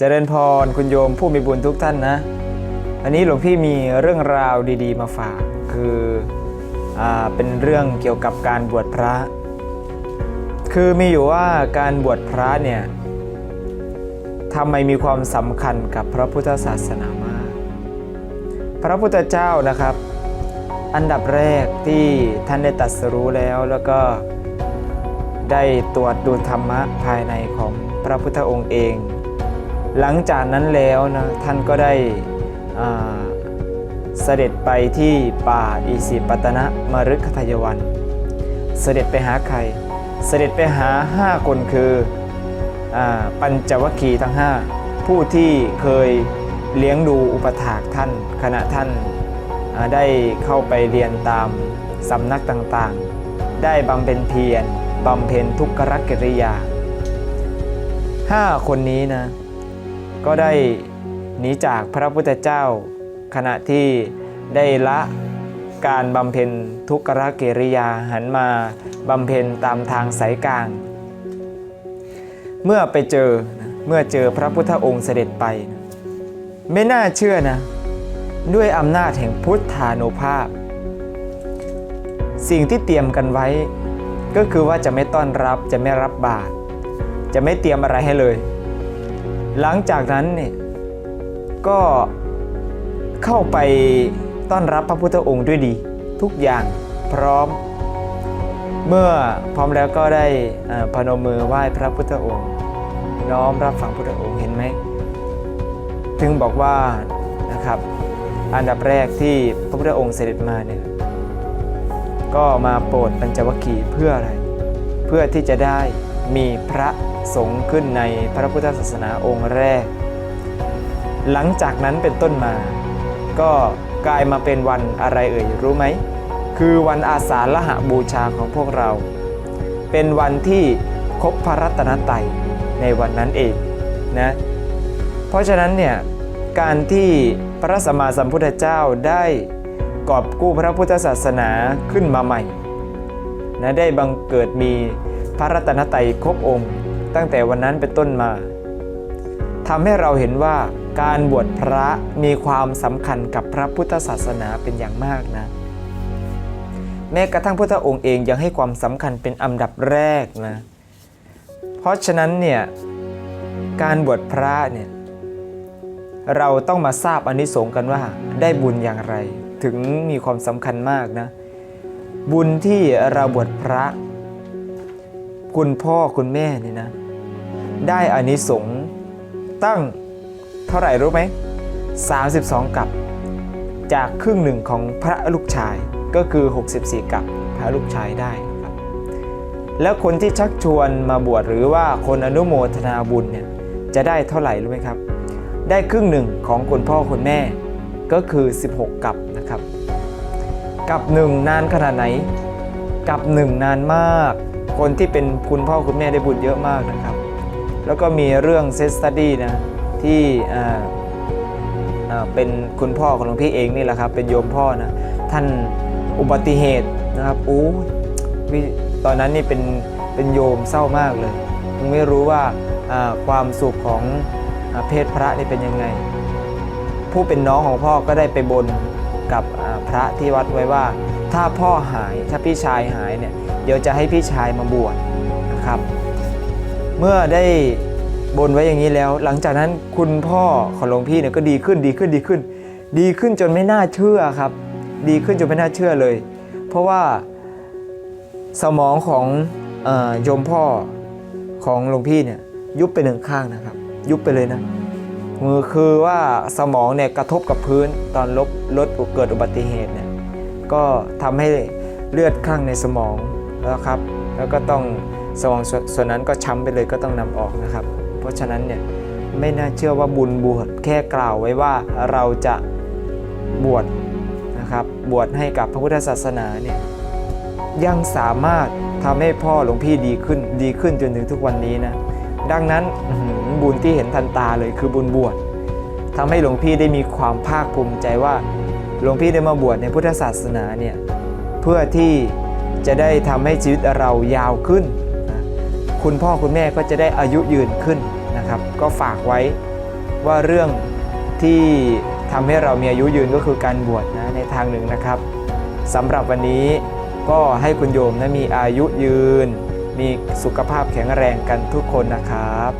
เจริญพรคุณโยมผู้มีบุญทุกท่านนะ อันนี้หลวงพี่มีเรื่องราวดีๆ มาฝาก คืออเป็นเรื่องเกี่ยวกับการบวชพระ คือมีอยู่ว่าการบวชพระเนี่ยทำไมมีความสำคัญกับพระพุทธศาสนามาก พระพุทธเจ้านะครับ อันดับแรกที่ท่านได้ตรัสรู้แล้วแล้วก็ได้ตรวจดูธรรมะภายในของพระพุทธองค์เอง หลังจากนั้นแล้วนะท่านก็ได้เสด็จไปที่ป่าอิสิปตนะมฤคทายวัน เสด็จไปหาใคร เสด็จไปหาห้าคนคืออปัญจวัคคีย์ทั้งห้าผู้ที่เคยเลี้ยงดูอุปถากท่าน ขณะท่านาได้เข้าไปเรียนตามสำนักต่างๆ ได้บำเพ็ญเพียรบำเพ็ญทุกขกิริยาห้าคนนี้นะ ก็ได้หนีจากพระพุทธเจ้า ขณะที่ได้ละการบำเพ็ญทุกขกิริยาหันมาบำเพ็ญตามทางสายกลาง เมื่อไปเจอเมื่อเจอพระพุทธองค์เสด็จไป ไม่น่าเชื่อนะ ด้วยอำนาจแห่งพุทธานุภาพ สิ่งที่เตรียมกันไว้ ก็คือว่าจะไม่ต้อนรับจะไม่รับบาตรจะไม่เตรียมอะไรให้เลย หลังจากนั้นเนี่ยก็เข้าไปต้อนรับพระพุทธองค์ด้วยดี ทุกอย่างพร้อม เมื่อพร้อมแล้วก็ได้พนมมือไหว้พระพุทธองค์ น้อมรับฟังพุทธองค์เห็นไหมถึงบอกว่านะครับอันดับแรกที่พระพุทธองค์เสด็จมาเนี่ยก็มาโปรดปัญจวัคคีย์เพื่ออะไร เพื่อที่จะได้ มีพระสงฆ์ขึ้นในพระพุทธศาสนาองค์แรก หลังจากนั้นเป็นต้นมา ก็กลายมาเป็นวันอะไรเอ่ยรู้ไหม คือวันอาสาฬหบูชาของพวกเรา เป็นวันที่ครบพระรัตนตรัยในวันนั้นเองนะเพราะฉะนั้นเนี่ยการที่พระสัมมาสัมพุทธเจ้าได้กอบกู้พระพุทธศาสนาขึ้นมาใหม่นะได้บังเกิดมี พระรัตนตรัยครบองค์ ตั้งแต่วันนั้นเป็นต้นมาทำให้เราเห็นว่าการบวชพระมีความสำคัญกับพระพุทธศาสนาเป็นอย่างมากนะ แม้กระทั่งพุทธองค์เองยังให้ความสำคัญเป็นอันดับแรกนะ เพราะฉะนั้นเนี่ยการบวชพระเนี่ยเราต้องมาทราบอานิสงส์กันว่าได้บุญอย่างไร ถึงมีความสำคัญมากนะ บุญที่เราบวชพระ คุณพ่อคุณแม่นี่นะ ได้อานิสงส์ตั้งเท่าไหร่รู้ไหม32 กับ จากครึ่งหนึ่งของพระลูกชายก็คือ 64 กับพระลูกชายได้ครับ แล้วคนที่ชักชวนมาบวชหรือว่าคนอนุโมทนาบุญเนี่ยจะได้เท่าไหร่รู้ไหมครับ ได้ครึ่งหนึ่งของคุณพ่อคุณแม่ก็คือ 16 กับนะครับ กับหนึ่งนานขนาดไหน กับหนึ่งนานมาก คนที่เป็นคุณพ่อคุณแม่ได้บุญเยอะมากนะครับ แล้วก็มีเรื่องเซสตัดดี้นะที่อ่าอ่าเป็นคุณพ่อของหลวงพี่เองนี่แหละครับ เป็นโยมพ่อนะท่านอุบัติเหตุนะครับโอ้ตอนนั้นนี่เป็นเป็นโยมเศร้ามากเลยยังไม่รู้ว่าอ่าความสุขของอาเพศพระนี่เป็นยังไง ผู้เป็นน้องของพ่อก็ได้ไปบนกับพระที่วัดไว้ว่า ถ้าพ่อหายถ้าพี่ชายหายเนี่ย เดี๋ยวจะให้พี่ชายมาบวชนะครับ เมื่อได้บนไว้อย่างนี้แล้ว หลังจากนั้นคุณพ่อของหลวงพี่เนี่ยก็ดีขึ้นดีขึ้นดีขึ้น ดีขึ้นจนไม่น่าเชื่อครับ ดีขึ้นจนไม่น่าเชื่อเลย เพราะว่าสมองของโยมพ่อของหลวงพี่เนี่ยยุบไปหนึ่งข้างนะครับ ยุบไปเลยนะมือคือว่าสมองเนี่ยกระทบกับพื้นตอนลบรถเกิดอุบัติเหตุเนี่ยก็ทำให้เลือดข้างในสมอง แล้วครับ แล้วก็ต้องสมองส่วนส่วนนั้นก็ช้ำไปเลยก็ต้องนำออกนะครับ เพราะฉะนั้นเนี่ยไม่น่าเชื่อว่าบุญบวชแค่กล่าวไว้ว่าเราจะบวชนะครับบวชให้กับพระพุทธศาสนาเนี่ยยังสามารถทำให้พ่อหลวงพี่ดีขึ้นดีขึ้นจนถึงทุกวันนี้นะดังนั้นบุญที่เห็นทันตาเลยคือบุญบวชทำให้หลวงพี่ได้มีความภาคภูมิใจว่าหลวงพี่ได้มาบวชในพุทธศาสนาเนี่ยเพื่อที่ จะได้ทำให้ชีวิตเรายาวขึ้นนะคุณพ่อคุณแม่ก็จะได้อายุยืนขึ้นนะครับ ก็ฝากไว้ว่าเรื่องที่ทำให้เรามีอายุยืนก็คือการบวชนะในทางหนึ่งนะครับสำหรับวันนี้ก็ให้คุณโยมนะมีอายุยืน มีสุขภาพแข็งแรงกันทุกคนนะครับ